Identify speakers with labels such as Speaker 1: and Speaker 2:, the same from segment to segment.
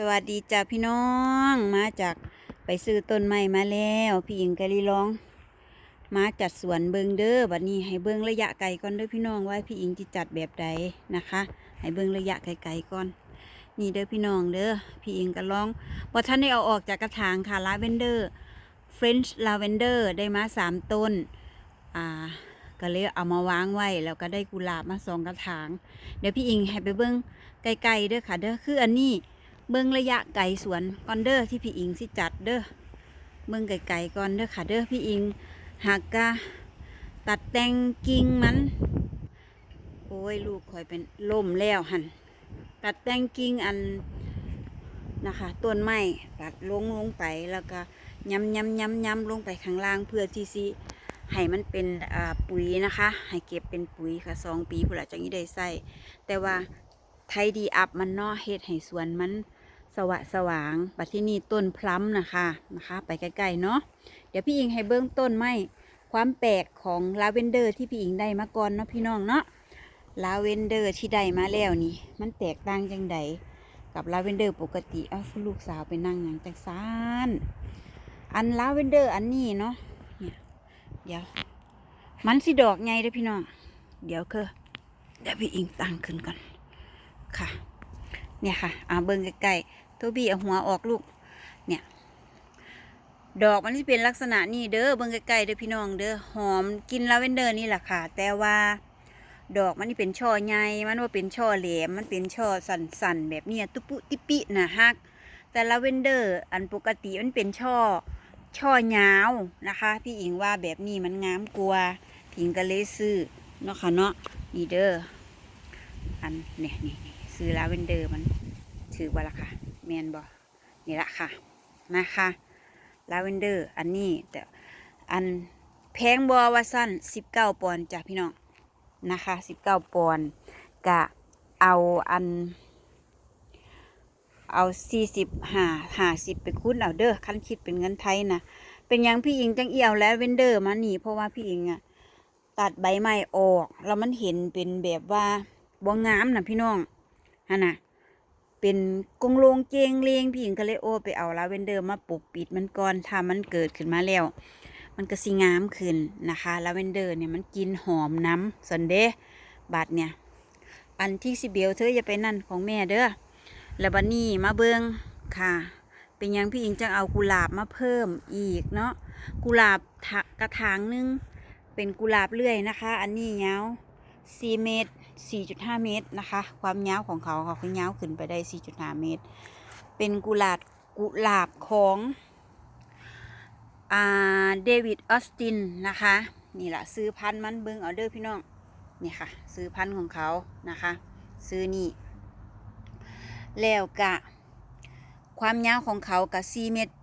Speaker 1: สวัสดีจ้าพี่น้องมาจากไปซื้อต้นไม้มาแล้วพี่หญิงกะลีร้อง มาจัดสวนเบิงเด้อบัดนี้ให้เบิงระยะไกลก่อนเด้อพี่น้องว่าพี่หญิงจะจัดแบบใดนะคะ ให้เบิงระยะไกลๆก่อน นี่เด้อพี่น้องเด้อพี่หญิงก็ลองว่าท่านได้เอาออกจากกระถางค่ะลาเวนเดอร์เฟรนช์ลาเวนเดอร์ได้มาสามต้นอ่าก็เลยเอามาวางไว้แล้วก็ได้กุหลาบมาสองกระถาง เดี๋ยวพี่อิงให้ไปเบิ้งไกลๆเด้อค่ะเด้อคืออันนี้ เบิ้งระยะไกลสวนก่อนเด้อที่พี่อิงสิจัดเด้อเบิ้งไกลๆก่อนเด้อค่ะเด้อพี่อิงหากกะตัดแต่งกิ่งมัน โอ้ยลูกคอยเป็นล่มแล้วหันตัดแต่งกิ่งอันนะคะต้นไม้ตัดลงลงไปแล้วก็ย้ำย้ำย้ำย้ำลงไปข้างล่างเพื่อที่สิให้มันเป็นปุ๋ยนะคะ ให้เก็บเป็นปุ๋ยค่ะสองปีผู้หลังจังนี้ได้ใส่แต่ว่าไทยดีอัพมันเนาะเฮ็ดให้สวนมัน สว่างสว่างปัดที่นี่ต้นพลัมนะคะนะคะ ไปใกล้ๆเนาะเดี๋ยวพี่อิงให้เบื้องต้นไม้ความแปลกของลาเวนเดอร์ที่พี่อิงได้มาก่อนเนาะพี่น้องเนาะลาเวนเดอร์ที่ได้มาแล้วนี่ มันแตกต่างจังใดกับลาเวนเดอร์ปกติเอ้าลูกสาวไปนั่งอย่างจักซานอันลาเวนเดอร์อันนี้เนาะเนี่ยเดี๋ยวมันสิดอกไงเด้อพี่น้องเดี๋ยวคือเดี๋ยวพี่อิงตั้งขึ้นก่อนค่ะ เนี่ยค่ะอ่าเบิ้งใกล้ๆ โทบี้เอาหัวออกลูก เนี่ย ดอกมันจะเป็นลักษณะนี้เด้อเบิ้งใกล้ๆเด้อพี่น้องเด้อหอมกินลาเวนเดอร์นี่แหละค่ะ แต่ว่า ดอกมันนี่เป็นช่อใหญ่มันว่าเป็นช่อแหลมมันเป็นช่อสันๆแบบเนี้ยตุปุติปินะฮักแต่ลาเวนเดอร์อันปกติมันเป็นช่อช่อยาวนะคะ พี่อิงว่าแบบนี้มันงามกว่าพิงก็เลยซื้อเนาะค่ะเนาะนี่เด้ออันเนี่ยนี่นี่ซื้อลาเวนเดอร์มันถือว่าละค่ะ แมนบอนี่ละค่ะ นะคะลาเวนเดอร์อันนี้แต่อันแพงบอว่าสั้นสิบเก้าปอนด์จ้ะพี่น้องนะคะสิบเก้าปอนด์กะเอาอัน เอาสี่สิบห้าห้าสิบไปคูณเอาเด้อคันคิดเป็นเงินไทยนะเป็นยังพี่อิงจังเอียวแล้วเวนเดอร์มานี่เพราะว่าพี่อิงอะตัดใบไม้ออก แล้วมันเห็นเป็นแบบว่าบ่งามนะพี่น้องฮะนะ เป็นกงโลงเจงเลงพี่อิงก็เลยโอไปเอาลาเวนเดอร์มาปกปิดมันก่อนถ้ามันเกิดขึ้นมาแล้ว มันก็สิงามขึ้นนะคะลาเวนเดอร์เนี่ยมันกินหอมน้ำสันเดะบาดเนี่ย อันที่สิเบลเธออย่าไปนั่นของแม่เด้อแล้วบันนี้มาเบิงค่ะ เป็นยังพี่อิงจังเอากุหลาบมาเพิ่มอีกเนาะกุหลาบถะกระถางหนึงเป็นกุหลาบเลื่อยนะคะ อันนี้ยาว4เมตร 4.5 เมตรนะคะ ความยาวของเขาเขาคือยาวขึ้นไปได้ 4.5 เมตร เป็นกุหลาบกุหลาบของเดวิดออสตินนะคะ นี่แหละซื้อพันธุ์มันเบิ้งเอาเด้อพี่น้อง นี่ค่ะ ซื้อพันธุ์ของเขานะคะ ซื้อนี่แล้วกะ ความยาวของเขากะ4เมตร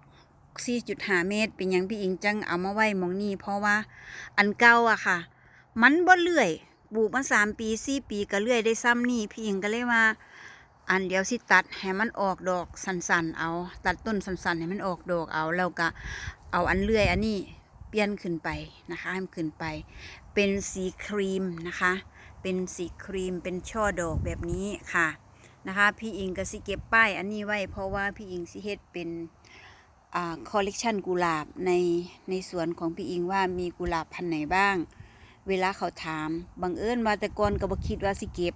Speaker 1: 4.5 เมตร เป็นยังพี่อิงจังเอามาไว้มองนี้เพราะว่าอันเก่าอะค่ะ มันบ่เลื่อย ปลูกมา3ปี4ปีก็เลื่อยได้ซ้ำนี่พี่อิงก็เลยว่า อันเดียวสิตัดให้มันออกดอกสันๆเอา ตัดต้นสันๆให้มันออกดอกเอาแล้วก็เอาอันเลื่อยอันนี้เปลี่ยนขึ้นไปนะคะให้มันขึ้นไป เป็นสีครีมนะคะ เป็นสีครีมเป็นช่อดอกแบบนี้ค่ะนะคะพี่อิงก็สิเก็บป้ายอันนี้ไว้เพราะว่าพี่อิงสิเฮ็ดเป็นอ่าคอลเลกชันกุหลาบในในสวนของพี่อิงว่ามีกุหลาบพันไหนบ้าง เวลาเขาถามบังเอิญว่าแต่ก่อนก็บ่คิดว่าสิเก็บ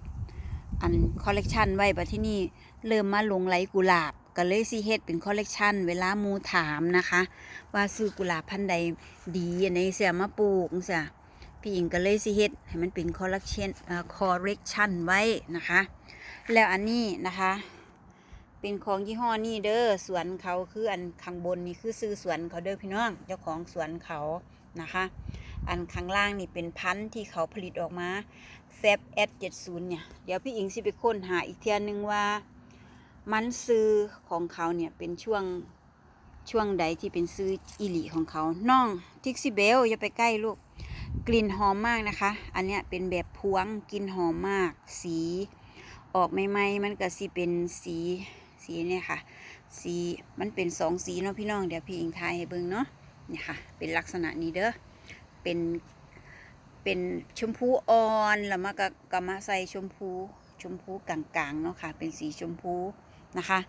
Speaker 1: อันคอลเลกชันไว้บัดที่นี่เริ่มมาหลงไหลกุหลาบก็เลยสิเฮ็ดเป็นคอลเลกชันเวลามูถามนะคะ ว่าซื้อกุหลาบพันใดดีอันไหนเสียมาปลูกจังซี่พี่อิงก็เลยสิเฮ็ดให้มันเป็นคอลเลกชันอ่าคอลเลกชันไว้นะคะ แล้วอันนี้นะคะ เป็นของยี่ห้อนี่เด้อสวนเขาคืออันข้างบนนี่คือซื้อสวนเขาเด้อพี่น้องเจ้าของสวนเขานะคะ อันข้างล่างนี่เป็นพันธุ์ที่เขาผลิตออกมาแฟบแอดเจ็ดศูนย์เนี่ย เดี๋ยวพี่อิงสิไปค้นหาอีกเทียนหนึ่งว่า มันซื้อของเขาเนี่ยเป็นช่วงช่วงใดที่เป็นซื้ออีหลีของเขาน้องทิกซิเบลอย่าไปใกล้ลูก กลิ่นหอมมากนะคะ อันเนี้ยเป็นแบบพวงกลิ่นหอมมาก สีออกใหม่ๆมันก็สิเป็นสีสีเนี่ยค่ะ สีมันเป็นสองสีเนาะพี่น้องเดี๋ยวพี่อิงทายให้เบิ่งเนาะเนี่ยค่ะ เป็นลักษณะนี้เด้อ เป็นเป็นชมพูอ่อนแล้วมาก็กมาใส่ชมพูชมพูกลางๆเนาะค่ะ เป็นสีชมพูนะคะ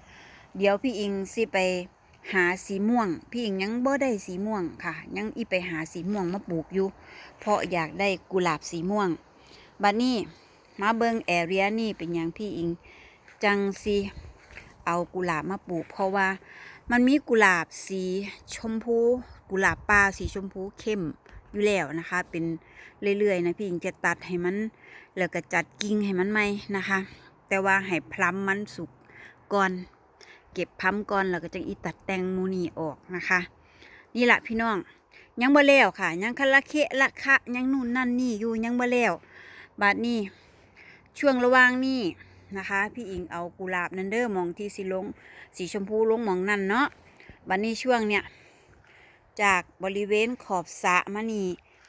Speaker 1: เดี๋ยวพี่อิงสิไปหาสีม่วง พี่อิงยังบ่ได้สีม่วงค่ะ ยังอีไปหาสีม่วงมาปลูกอยู่ เพราะอยากได้กุหลาบสีม่วงบัดนี้มาเบิงแอเรียนี่เป็นอย่างพี่อิงจังสิเอากุหลาบมาปลูก เพราะว่ามันมีกุหลาบสีชมพู กุหลาบป่าสีชมพูเข้ม อยู่แล้วนะคะ เป็นเรื่อยๆนะพี่อิงจะตัดให้มัน แล้วก็จัดกิ่งให้มันไหมนะคะ แต่ว่าให้พลัมมันสุกก่อน เก็บพลัมก่อนแล้วก็จังอีตัดแตงหมูนีออกนะคะ นี่แหละพี่น้องยังบ่แล้วค่ะ ยังคะละเคะละคะยังนู่นนั่นนี่อยู่ยังบ่แล้วบาดนี้ช่วงระว่างนี้นะคะ พี่อิงเอากุหลาบนันเดอร์มองที่สีลง สีชมพูลงมองนั่นเนาะบัดนี้ช่วงเนี้ย จากบริเวณขอบสะมานี่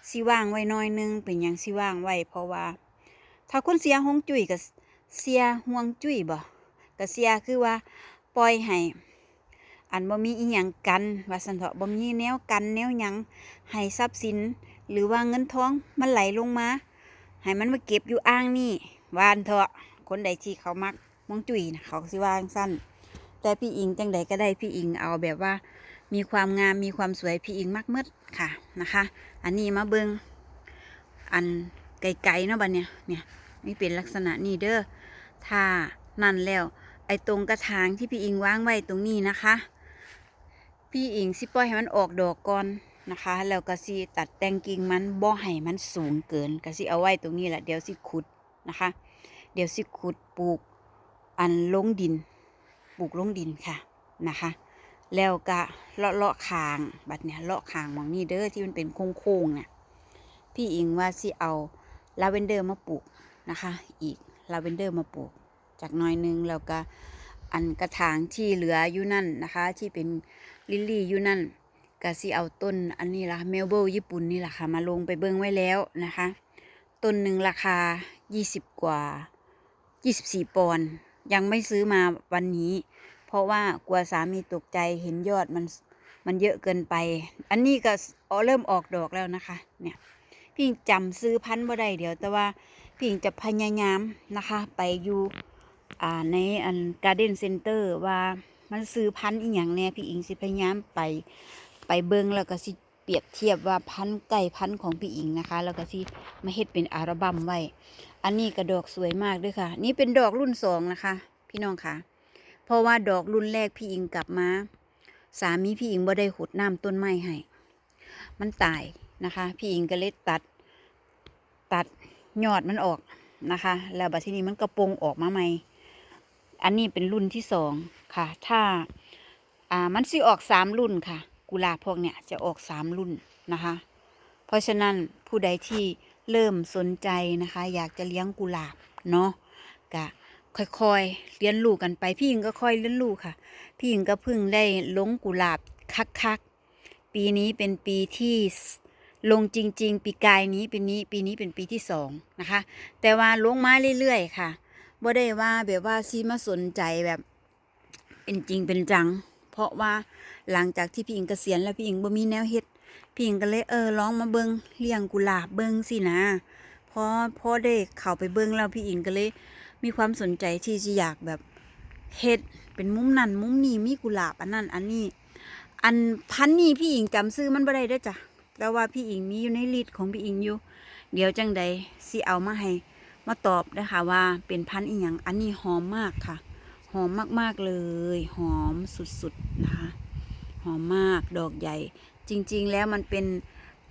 Speaker 1: สิว่างไว้หน้อยนึงเป็นหยังสิว่างไว้เพราะว่า ถ้าคนเสียหวงจุ้ยกับเสียห่วงจุ้ยบ่ก็เสียคือว่าปล่อยให้อันบ่มีอีหยังกันว่าสันเถาะบ่มีแนวกันแนวหยังให้ทรัพย์สิน หรือว่าเงินทองมันไหลลงมา ให้มันมาเก็บอยู่อ่างนี่วานเถอะคนใดที่เขามักมองจุยนะเขาสิว่าจังสั้นแต่พี่อิงจังใดก็ได้พี่อิงเอาแบบว่า มีความงามมีความสวยพี่อิงมักมืดค่ะนะคะ อันนี้มาเบิงอันไกลๆเนาะบัดเนี่ยเนี่ยนี่เป็นลักษณะนี้เด้อถ้านั่นแล้วไอ้ตรงกระถางที่พี่อิงวางไว้ตรงนี้นะคะ พี่อิงสิปล่อยให้มันออกดอกก่อนนะคะแล้วก็สิตัดแต่งกิ่งมันบ่ให้มันสูงเกินก็สิเอาไว้ตรงนี้แหละเดี๋ยวสิขุดนะคะ เดี๋ยวสิขุดปลูกอันลงดิน ปลูกลงดินค่ะนะคะ แล้วก็เลาะเลาะคางบัดเนี่ยเลาะคางมองนี่เด้อที่มันเป็นโค้งๆเนี่ยพี่อิงว่าสิเอาลาเวนเดอร์มาปลูกนะคะ อีกลาเวนเดอร์มาปลูก จากน้อยนึงแล้วก็อันกระถางที่เหลืออยู่นั่นนะคะ ที่เป็นลิลลี่อยู่นั่นก็สิเอาต้นอันนี้ละเมลเบิลญี่ปุ่นนี่แหละค่ะมาลงไปเบิ้งไว้แล้วนะคะต้นหนึ่งราคา 20 กว่า 24 ปอนด์ยังไม่ซื้อมาวันนี้ เพราะว่ากลัวสามีตกใจเห็นยอดมันมันเยอะเกินไป อันนี้ก็เริ่มออกดอกแล้วนะคะ เนี่ย พี่อิงจำซื้อพันธุ์บ่ได้เดี๋ยว แต่ว่าพี่จะพยายามนะคะ ไปอยู่อ่าในอันการ์เด้นเซ็นเตอร์ว่ามันซื้อพันธุ์อีหยังเนี่ยพี่อิงสิพยายามไปไปเบิ่งแล้วก็สิเปรียบเทียบว่าพันธุ์ไก่พันธุ์ของพี่อิงนะคะ แล้วก็สิมาเฮ็ดเป็นอัลบั้มไว้ อันนี้ก็ดอกสวยมากด้วยค่ะ นี่เป็นดอกรุ่นสองนะคะ พี่น้องค่ะ เพราะว่าดอกรุ่นแรกพี่อิงกลับมา สามีพี่อิงบ่ได้หดน้ำต้นไม้ให้ มันตายนะคะ พี่อิงก็เลยตัด ตัดยอดมันออกนะคะ แล้วบัดทีนี้มันกระโปรงออกมาใหม่ อันนี้เป็นรุ่นที่สองค่ะ ถ้า อ่า มันสิออกสามรุ่นค่ะ กุหลาบพวกเนี้ยจะออกสามรุ่นนะคะ เพราะฉะนั้นผู้ใดที่เริ่มสนใจนะคะ อยากจะเลี้ยงกุหลาบเนาะก็ ค่อยๆเรียนรู้กันไป พี่หญิงก็ค่อยเรียนรู้ค่ะ พี่หญิงก็เพิ่งได้ลงกุหลาบคักๆปีนี้เป็นปีที่ลงจริง ๆ ปีกายนี้ปีนี้ปีนี้เป็นปีที่สองนะคะ แต่ว่าลงมาเรื่อยๆ ค่ะบ่ได้ว่าแบบว่าซีมาสนใจแบบเป็นจริงเป็นจัง เพราะว่าหลังจากที่พี่หญิงเกษียณแล้วพี่หญิงบ่มีแนวเฮ็ดพี่หญิงก็เลยเออลองมาเบิงเลี้ยงกุหลาบเบิงสินะพอพอได้เข้าไปเบิงแล้วพี่หญิงก็เลย มีความสนใจที่จะอยากแบบเฮ็ดเป็นมุมนั่นมุมนี้มีกุหลาบอันนั้นอันนี้ อันพันนี้พี่หญิงจำซื้อมันบ่ได้ด้จ้ะแต่ว่าพี่หญิงมีอยู่ในลิสต์ของพี่หญิงอยู่ เดี๋ยวจังใดสิเอามาให้มาตอบนะคะว่าเป็นพันอีหยังอันนี้หอมมากค่ะ หอมมากๆเลย หอมสุดๆนะคะหอมมากดอกใหญ่ จริง ๆ แล้วมันเป็น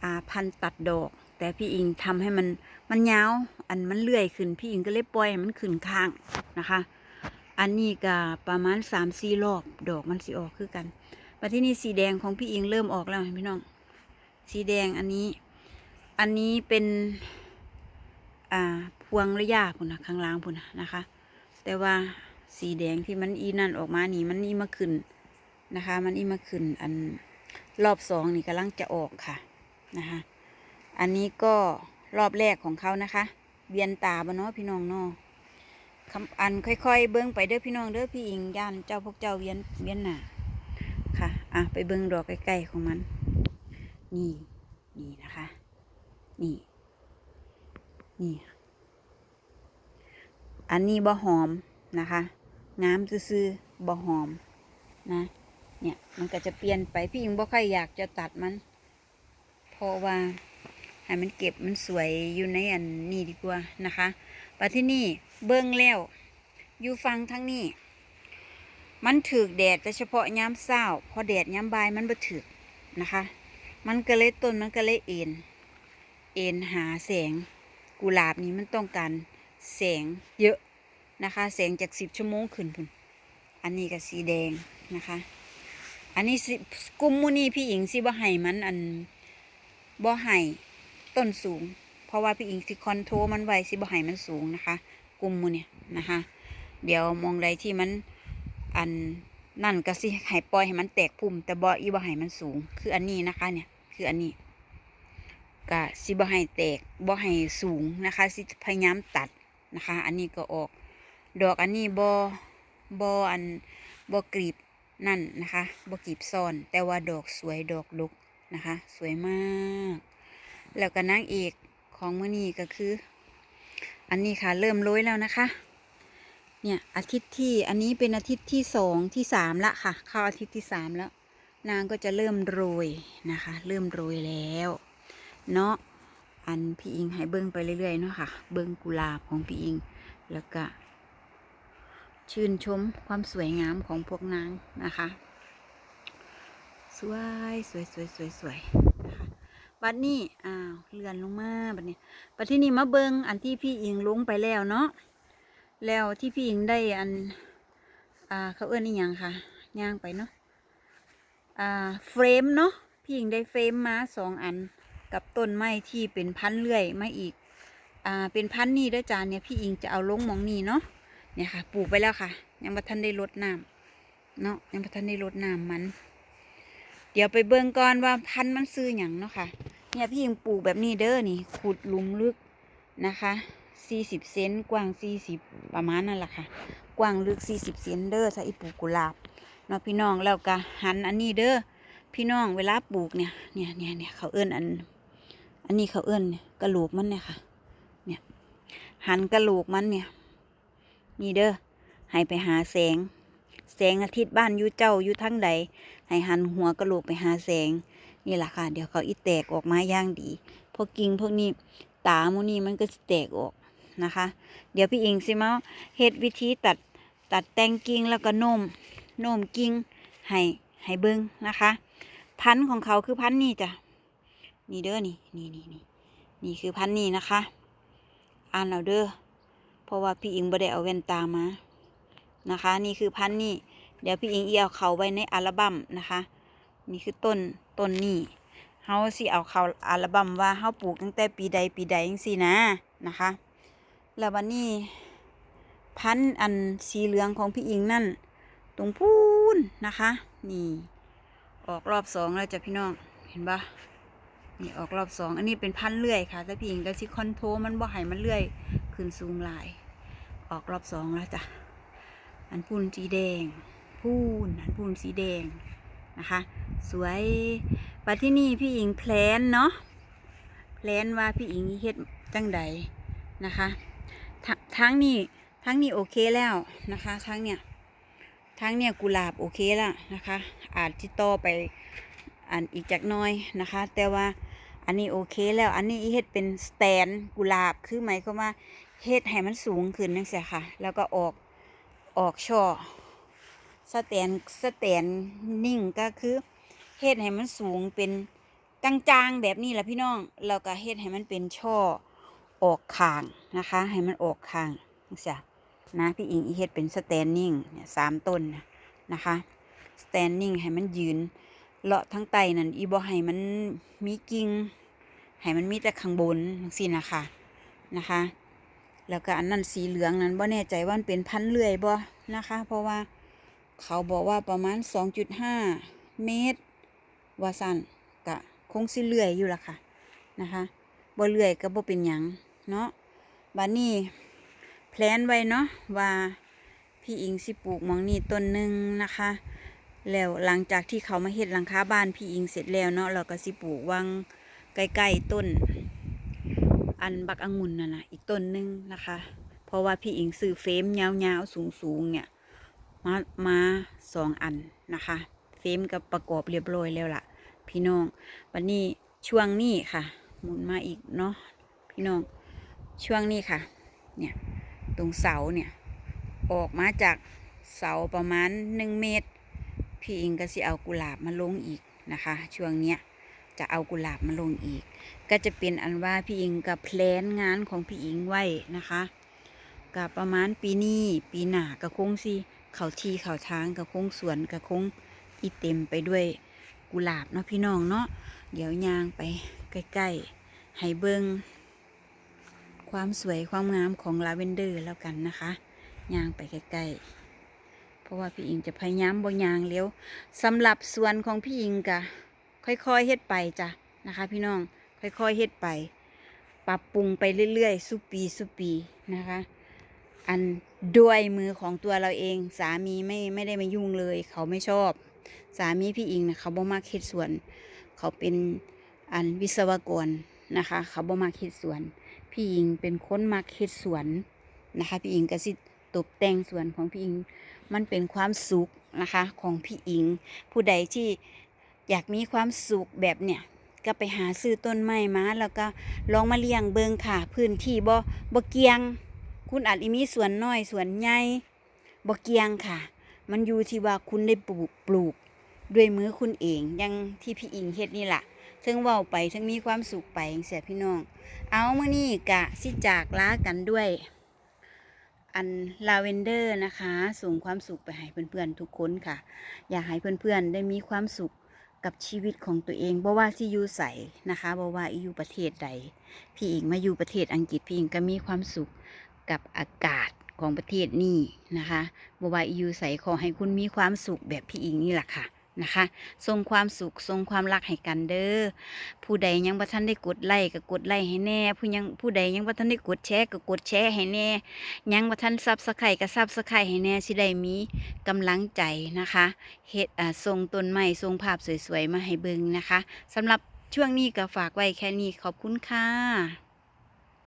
Speaker 1: อ่าพันตัดดอก แต่พี่อิงทำให้มันมันยาว อันมันเลื่อยขึ้นพี่อิงก็เลยปล่อยมันขึ้นข้างนะคะ อันนี้ก็ประมาณสามสี่รอบดอกมันสิออกคือกันมาที่นี่สีแดงของพี่อิงเริ่มออกแล้วเห็นพี่น้อง สีแดงอันนี้ อันนี้เป็นอ่าพวงระยะพุ่นนะข้างล่างพุ่นนะนะคะ แต่ว่าสีแดงที่มันอีนั่นออกมานี่มันอีมาขึ้นนะคะ มันอีมาขึ้นอันรอบสองนี่กำลังจะออกค่ะนะคะ อันนี้ก็รอบแรกของเขานะคะ เวียนตาบ่เนาะพี่น้องเนาะคำอันค่อยๆ เบิ้งไปเด้อพี่น้องเด้อพี่อิงย่านเจ้าพวกเจ้าเวียนเวียนหนาค่ะ อะไปเบิ้งดอกใกล้ๆของมัน นี่นี่นะคะ นี่ นี่ อันนี้บ่หอมนะคะงามซื่อๆบ่หอมนะ เนี่ยมันก็จะเปลี่ยนไปพี่อิงบ่ค่อยอยากจะตัดมัน เพราะว่า ให้มันเก็บมันสวยอยู่ในอันนี้ดีกว่านะคะปัที่นี่เบิ้งแล้ว อยู่ฟังทั้งนี้ มันถือแดดแต่เฉพาะยามเช้าพอแดดยามบ่ายมันบ่ถือนะคะ มันก็เลยต้นมันก็เลยเอ็น เอ็นหาแสงกุหลาบนี้มันต้องการแสงเยอะนะคะ แสงจากสิบชั่วโมงขึ้นพุ่นอันนี้ก็สีแดงนะคะ อันนี้สิกุมมูนี่พี่อิงสิบ่ให้มันอันบ่ให้ ต้นสูง เพราะว่าพี่อิงสิคอนโทรมันไว้สิบ่ให้มันสูงนะคะ กลุ่มมูเนี่ยนะคะ เดี๋ยวมองใดที่มันอันนั่นก็สิให้ปล่อยให้มันแตกพุ่มแต่บ่อีบ่ให้มันสูง คืออันนี้นะคะ เนี่ย คืออันนี้ก็สิบ่ให้แตกบ่ให้สูงนะคะสิพยายามตัดนะคะ อันนี้ก็ออก ดอกอันนี้บ่บ่อันบ่กรีบนั่นนะคะบกีบซ่อน แต่ว่าดอกสวยดอกลุกนะคะ สวยมาก แล้วก็นางเอกของมื่อนี้ก็คือ อันนี้ค่ะเริ่มโรยแล้วนะคะ เนี่ยอาทิตย์ที่อันนี้เป็นอาทิตย์ที่สองที่สามละค่ะ เข้าอาทิตย์ที่สามแล้ว นางก็จะเริ่มโรยนะคะ เริ่มโรยแล้วเนาะอันพี่อิงให้เบิ้งไปเรื่อยๆเนาะค่ะ เบิ้งกุหลาบของพี่อิง แล้วก็ ชื่นชมความสวยงามของพวกนางนะคะ สวยสวยสวยสวยสวย บัดนี้อ้าวเลื่อนลงมาบัดนี้บัดที่นี่มาเบิงอันที่พี่อิงลงไปแล้วเนาะแล้วที่พี่อิงได้อัน อ่าเขาเอื้อนนี่ยังค่ะย่างไปเนาะอ่าเฟรมเนาะพี่อิงได้เฟรมมาสองอันกับต้นไม้ที่เป็นพันเลื่อยมาอีก อ่าเป็นพันนี่ด้วยจานเนี่ยพี่อิงจะเอาลงมองนี่เนาะเนี่ยค่ะปลูกไปแล้วค่ะ ยังบ่ทันได้รดน้ำเนาะยังบ่ทันได้รดน้ำมัน เดี๋ยวไปเบิ่งก่อนว่าพันธุ์มันซื้อหยังเนาะค่ะ เนี่ยพี่ยังปลูกแบบนี้เด้อนี่ ขุดหลุมลึกนะคะ40เซนกว้าง40ประมาณนั่นแหละค่ะ กว้างลึก40เซนเด้อถ้าอีปลูกกุหลาบเนาะพี่น้องแล้วก็หันอันนี้เด้อพี่น้องเวลาปลูกเนี่ยเนี่ยเนี่ยเนี่ยเขาเอิ้นอัน อันนี้เขาเอิ้นเนี่ยกระโหลกมันเนี่ยค่ะ เนี่ยหันกระโหลกมันเนี่ย นี่เด้อให้ไปหาแสง แสงอาทิตย์บ้านอยู่เจ้าอยู่ทั้งใดให้หันหัวกระโหลกไปหาแสง นี่แหละค่ะ เดี๋ยวเขาอีแตกออกมาย่างดีพวกกิ่งพวกนี้ตาโมนี่มันก็จะแตกออกนะคะ เดี๋ยวพี่อิงสิมาเฮ็ดวิธีตัดตัดแต่งกิ่งแล้วก็โน้มโน้มกิ่งให้ให้เบิ้งนะคะ พันธุ์ของเขาคือพันธุ์นี่จ้ะนี่เด้อนี่นี่นี่นี่นี่คือพันธุ์นี่นะคะอ่านเอาเด้อเพราะว่าพี่อิงบ่ได้เอาแว่นตามานะคะ นี่คือพันธุ์นี่ เดี๋ยวพี่อิงอีเอาเขาไว้ในอัลบั้มนะคะ นี่คือต้นต้นนี่เฮาสิเอาเขาอัลบั้มว่าเฮาปลูกตั้งแต่ปีใดปีใดจังซี่นะนะคะ แล้ววันนี้พันธุ์อันสีเหลืองของพี่อิงนั่น ตรงพูนนะคะ นี่ ออกรอบสองแล้วจ้ะพี่น้องเห็นปะนี่ออกรอบสองอันนี้เป็นพันธุ์เลื่อยค่ะแต่พี่อิงก็สิคอนโทรมันบ่ให้มันเลื่อยขึ้นสูงหลาย ออกรอบสองแล้วจ้ะอันพูนสีแดง พูนอันพูนสีแดงนะคะ สวยปัที่นี่พี่อิงแพลนเนาะแพลนว่าพี่อิงเฮ็ดจังใดนะคะท,ทั้งนี้ทั้งนี้โอเคแล้วนะคะทั้งเนี่ยทั้งเนี่ยกุหลาบโอเคแล้วนะคะ อาจที่ต่อไปอันอีกจากน้อยนะคะ แต่ว่าอันนี้โอเคแล้วอันนี้เฮ็ดเป็นสแตนกุหลาบคือหมายความว่าเฮ็ดให้มันสูงขึ้นนั่นสิค่ะ แล้วก็ออกออกช่อ สแตนสแตนนิ่งก็คือเฮ็ดให้มันสูงเป็นจางๆแบบนี้แหละพี่น้องแล้วก็เฮ็ดให้มันเป็นช่อออกข้างนะคะ ให้มันออกข้างนั่นสินะพี่อิงอีเฮ็ดเป็นสแตนนิ่งเนี่ยสามต้นนะคะสแตนนิ่งให้มันยืนเลาะทั้งไตนั่นอีบ่ให้มันมีกิ่งให้มันมีแต่ข้างบนจังซี่นะคะนะคะ แล้วก็อันนั้นสีเหลืองนั้นบ่แน่ใจว่ามันเป็นพันเลื่อยบ่นะคะ เพราะว่า เขาบอกว่าประมาณ 2.5 เมตรว่าสั่นกะคงสิเลื่อยอยู่ละค่ะนะคะบ่เลื่อยก็บ่เป็นหยังเนาะบัดนี้แพลนไว้เนาะว่าพี่อิงสิปลูกหมองนี่ต้นหนึ่งนะคะ แล้วหลังจากที่เขามาเฮ็ดหลังคาบ้านพี่อิงเสร็จแล้วเนาะเราก็สิปลูกวางใกล้ๆต้น อันบักองุ่นน่ะนะอีกต้นหนึ่งนะคะ เพราะว่าพี่อิงซื้อเฟมยาวๆสูงๆเนี่ย มามาสองอันนะคะเฟมกับประกอบเรียบร้อยแล้วล่ะ พี่น้องวันนี้ช่วงนี้ค่ะ หมุนมาอีกเนาะพี่น้องช่วงนี้ค่ะ เนี่ยตรงเสาเนี่ยออกมาจากเสาประมาณหนึ่งเมตร พี่อิงก็สิเอากุหลาบมาลงอีกนะคะ ช่วงเนี้ยจะเอากุหลาบมาลงอีก ก็จะเป็นอันว่าพี่อิงกับแพลนงานของพี่อิงไว้นะคะกับประมาณปีนี้ปีหน้าก็คงสิ เขาที่เขาทางก็คงสวนก็คงอีเต็มไปด้วยกุหลาบเนาะพี่น้องเนาะเดี๋ยวยางไปใกล้ๆให้เบิ้งความสวยความงามของลาเวนเดอร์แล้วกันนะคะยางไปใกล้ๆเพราะว่าพี่อิงจะพยายามบ่ยางเลี้ยวสำหรับสวนของพี่อิงกะค่อยๆเฮ็ดไปจ้ะนะคะ พี่น้องค่อยๆเฮ็ดไป ปรับปรุงไปเรื่อยๆสุปีสุปีนะคะ อันด้วยมือของตัวเราเอง สามีไม่ไม่ได้มายุ่งเลย เขาไม่ชอบ สามีพี่อิงนะเขาบ่มาเฮ็ดสวน เขาเป็นอันวิศวกรนะคะ เขาบ่มาเฮ็ดสวน พี่อิงเป็นคนมาเฮ็ดสวนนะคะ พี่อิงก็สิตกแต่งสวนของพี่อิงมันเป็นความสุขนะคะของพี่อิง ผู้ใดที่อยากมีความสุขแบบเนี่ยก็ไปหาซื้อต้นไม้มาแล้วก็ลองมาเลี้ยงเบิงค่ะ พื้นที่บ่บ่เกียง คุณอาจมีสวนน้อยสวนใหญ่บ่เกียงค่ะ มันอยู่ที่ว่าคุณได้ปลูกปลูก ด้วยมือคุณเองอยังที่พี่อิงเฮ็ดนี่แหล่ะถึงเว้าไปถึงมีความสุขไปเสียพี่น้อง เอาเมื้อนี้กะสิจากลากันด้วย อันลาเวนเดอร์นะคะ ส่งความสุขไปให้เพื่อนๆทุกคนค่ะ อยากให้เพื่อนๆได้มีความสุขกับชีวิตของตัวเองบ่ว่าสิอยู่ใส่นะคะบ่ว่าอยู่ประเทศใด พี่อิงมาอยู่ประเทศอังกฤษพี่อิงก็มีความสุข กับอากาศของประเทศนี้นะคะบ่ว่าอยู่ใส่ขอให้คุณมีความสุขแบบพี่อิงนี่แหละค่ะนะคะส่งความสุขส่งความรักให้กันเด้อผู้ใดยังบ่ทันได้กดไลค์ก็กดไลค์ให้แน่ ผู้ยังผู้ใดยังบ่ทันได้กดแชร์ก็กดแชร์ให้แน่ ยังบ่ทันซับสไครต์ก็ซับสไครต์ให้แน่สิได้มีกำลังใจนะคะเฮ็ดอ่าส่งต้นไม้ส่งภาพสวยๆมาให้เบิ่งนะคะสำหรับช่วงนี้ก็ฝากไว้แค่นี้ขอบคุณค่ะ